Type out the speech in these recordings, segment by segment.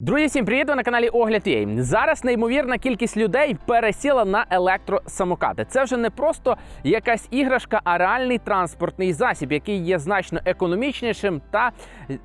Друзі, всім привіт! Ви на каналі Огляд UA. Зараз неймовірна кількість людей пересіла на електросамокати. Це вже не просто якась іграшка, а реальний транспортний засіб, який є значно економічнішим та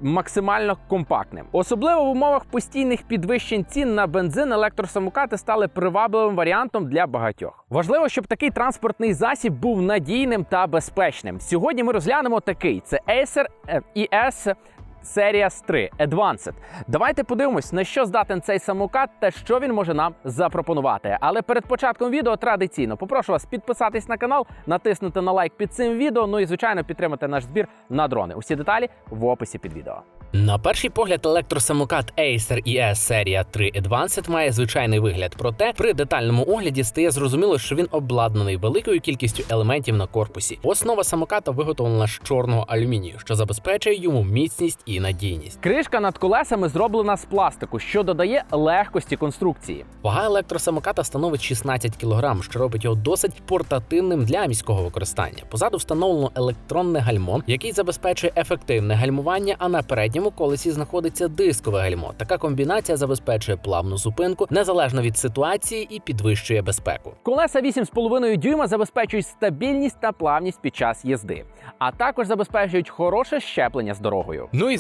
максимально компактним. Особливо в умовах постійних підвищень цін на бензин електросамокати стали привабливим варіантом для багатьох. Важливо, щоб такий транспортний засіб був надійним та безпечним. Сьогодні ми розглянемо такий: це Acer е, ES Series 3 Advanced. Давайте подивимось, на що здатен цей самокат та що він може нам запропонувати. Але перед початком відео традиційно попрошу вас підписатись на канал, натиснути на лайк під цим відео. Ну і звичайно підтримати наш збір на дрони. Усі деталі в описі під відео. На перший погляд, електросамокат Acer ES серія 3 Advanced має звичайний вигляд. Проте при детальному огляді стає зрозуміло, що він обладнаний великою кількістю елементів на корпусі. Основа самоката виготовлена з чорного алюмінію, що забезпечує йому міцність і надійність. Кришка над колесами зроблена з пластику, що додає легкості конструкції. Вага електросамоката становить 16 кг, що робить його досить портативним для міського використання. Позаду встановлено електронне гальмо, який забезпечує ефективне гальмування, а на передньому колесі знаходиться дискове гальмо. Така комбінація забезпечує плавну зупинку незалежно від ситуації і підвищує безпеку. Колеса 8,5 дюйма забезпечують стабільність та плавність під час їзди, а також забезпечують хороше щеплення з дорогою. Ну і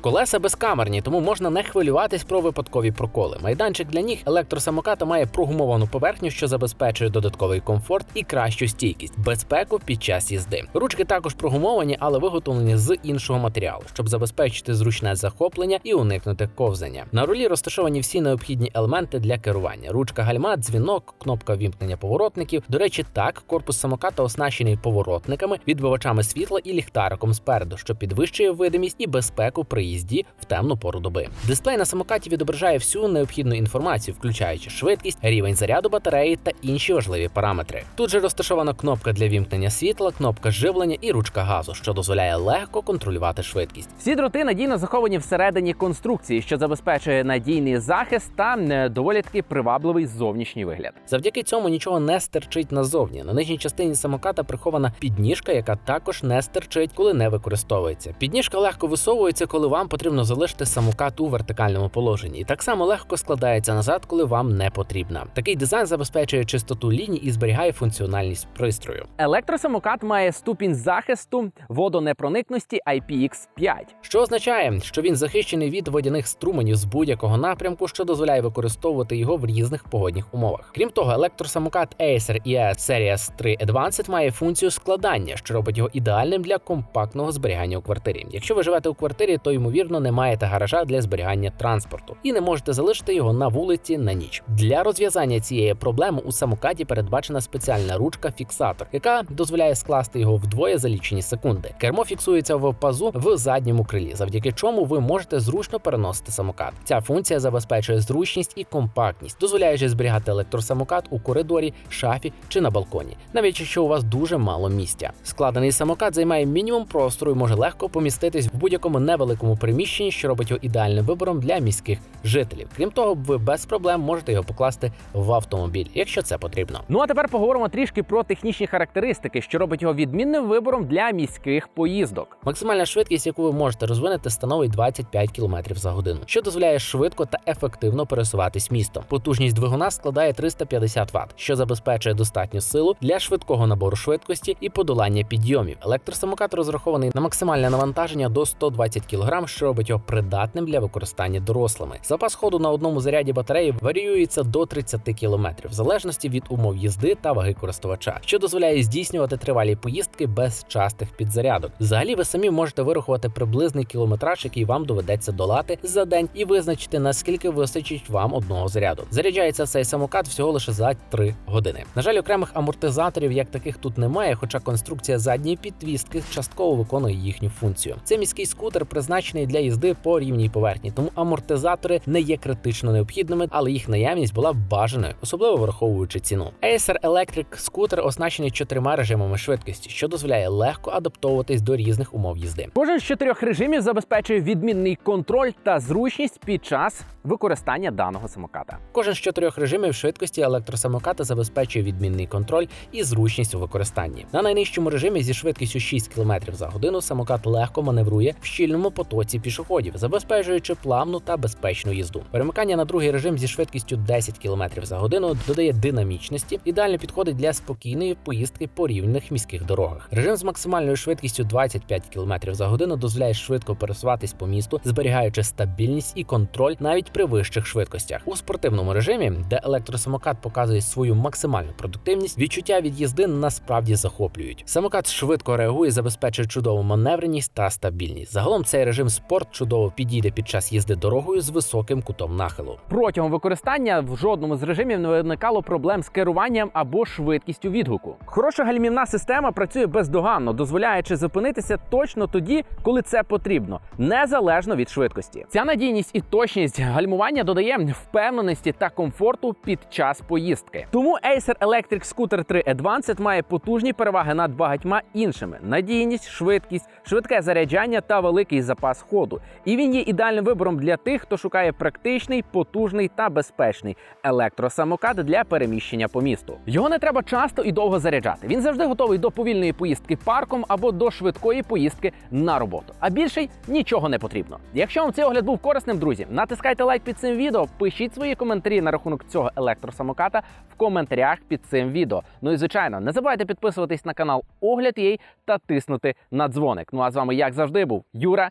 Колеса безкамерні, тому можна не хвилюватись про випадкові проколи. Майданчик для ніг електросамоката має прогумовану поверхню, що забезпечує додатковий комфорт і кращу стійкість, безпеку під час їзди. Ручки також прогумовані, але виготовлені з іншого матеріалу, щоб забезпечити зручне захоплення і уникнути ковзання. На рулі розташовані всі необхідні елементи для керування: ручка гальма, дзвінок, кнопка вімкнення поворотників. До речі, так корпус самоката оснащений поворотниками, відбивачами світла і ліхтариком спереду, що підвищує видимість і безпеку при їзді в темну пору доби. Дисплей на самокаті відображає всю необхідну інформацію, включаючи швидкість, рівень заряду батареї та інші важливі параметри. Тут же розташована кнопка для вімкнення світла, кнопка живлення і ручка газу, що дозволяє легко контролювати швидкість. Всі дроти надійно заховані всередині конструкції, що забезпечує надійний захист та е, доволі таки привабливий зовнішній вигляд. Завдяки цьому нічого не стерчить назовні. На нижній частині самоката прихована підніжка, яка також не стерчить, коли не використовується. Підніжка легко висовується, коли вам потрібно залишити самокат у вертикальному положенні, і так само легко складається назад, коли вам не потрібна. Такий дизайн забезпечує чистоту ліній і зберігає функціональність пристрою. Електросамокат має ступінь захисту водонепроникності IPX5, що означає, що він захищений від водяних струменів з будь-якого напрямку, що дозволяє використовувати його в різних погодних умовах. Крім того, електросамокат Acer ES Series 3 Advanced має функцію складання, що робить його ідеальним для компактного зберігання у квартирі. Якщо ви живете у квартирі, то ймовірно не маєте гаража для зберігання транспорту і не можете залишити його на вулиці на ніч. Для розв'язання цієї проблеми у самокаті передбачена спеціальна ручка-фіксатор, яка дозволяє скласти його вдвоє за лічені секунди. Кермо фіксується в пазу в задньому крилі, завдяки чому ви можете зручно переносити самокат. Ця функція забезпечує зручність і компактність, дозволяючи зберігати електросамокат у коридорі, шафі чи на балконі, навіть якщо у вас дуже мало місця. Складений самокат займає мінімум простору і може легко поміститись в будь-якому невеликому приміщенні, що робить його ідеальним вибором для міських жителів. Крім того, ви без проблем можете його покласти в автомобіль, якщо це потрібно. Ну а тепер поговоримо трішки про технічні характеристики, що робить його відмінним вибором для міських поїздок. Максимальна швидкість, яку ви можете розвинути, становить 25 км за годину, що дозволяє швидко та ефективно пересуватись містом. Потужність двигуна складає 350 Вт, що забезпечує достатню силу для швидкого набору швидкості і подолання підйомів. Електросамокат розрахований на максимальне навантаження до 120 кг, що робить його придатним для використання дорослими. Запас ходу на одному заряді батареї варіюється до 30 км, в залежності від умов їзди та ваги користувача, що дозволяє здійснювати тривалі поїздки без частих підзарядок. Взагалі, ви самі можете вирахувати приблизний кілометраж, який вам доведеться долати за день, і визначити наскільки вистачить вам одного заряду. Заряджається цей самокат всього лише за 3 години. На жаль, окремих амортизаторів як таких тут немає, хоча конструкція задньої підвістки частково виконує їхню функцію. Це міський скутер призначений для їзди по рівній поверхні, тому амортизатори не є критично необхідними, але їх наявність була бажаною, особливо враховуючи ціну. Acer Electric скутер оснащений чотирма режимами швидкості, що дозволяє легко адаптовуватись до різних умов їзди. Кожен з чотирьох режимів забезпечує відмінний контроль та зручність під час використання даного самоката. Кожен з чотирьох режимів швидкості електросамоката забезпечує відмінний контроль і зручність у використанні. На найнижчому режимі зі швидкістю 6 км за годину самокат легко маневрує в щільному потоці пішоходів, забезпечуючи плавну та безпечну їзду. Перемикання на другий режим зі швидкістю 10 км за годину додає динамічності, ідеально підходить для спокійної поїздки по рівних міських дорогах. Режим з максимальною швидкістю 25 км за годину дозволяє швидко пересуватись по місту, зберігаючи стабільність і контроль навіть при вищих швидкостях. У спортивному режимі, де електросамокат показує свою максимальну продуктивність, відчуття від їзди насправді захоплюють. Самокат швидко реагує, забезпечує чудову маневреність та стабільність. Загалом цей режим спорт чудово підійде під час їзди дорогою з високим кутом нахилу. Протягом використання в жодному з режимів не виникало проблем з керуванням або швидкістю відгуку. Хороша гальмівна система працює бездоганно, дозволяючи зупинитися точно тоді, коли це потрібно, незалежно від швидкості. Ця надійність і точність гальмування додає впевненості та комфорту під час поїздки. Тому Acer Electric Scooter 3 Advanced має потужні переваги над багатьма іншими: надійність, швидкість, швидке заряджання та великий запас ходу. І він є ідеальним вибором для тих, хто шукає практичний, потужний та безпечний електросамокат для переміщення по місту. Його не треба часто і довго заряджати. Він завжди готовий до повільної поїздки парком або до швидкої поїздки на роботу. А більше й нічого не потрібно. Якщо вам цей огляд був корисним, друзі, натискайте лайк під цим відео, пишіть свої коментарі на рахунок цього електросамоката в коментарях під цим відео. Ну і звичайно, не забувайте підписуватись на канал Огляд Єй та тиснути на дзвоник. Ну а з вами, як завжди, був Юра,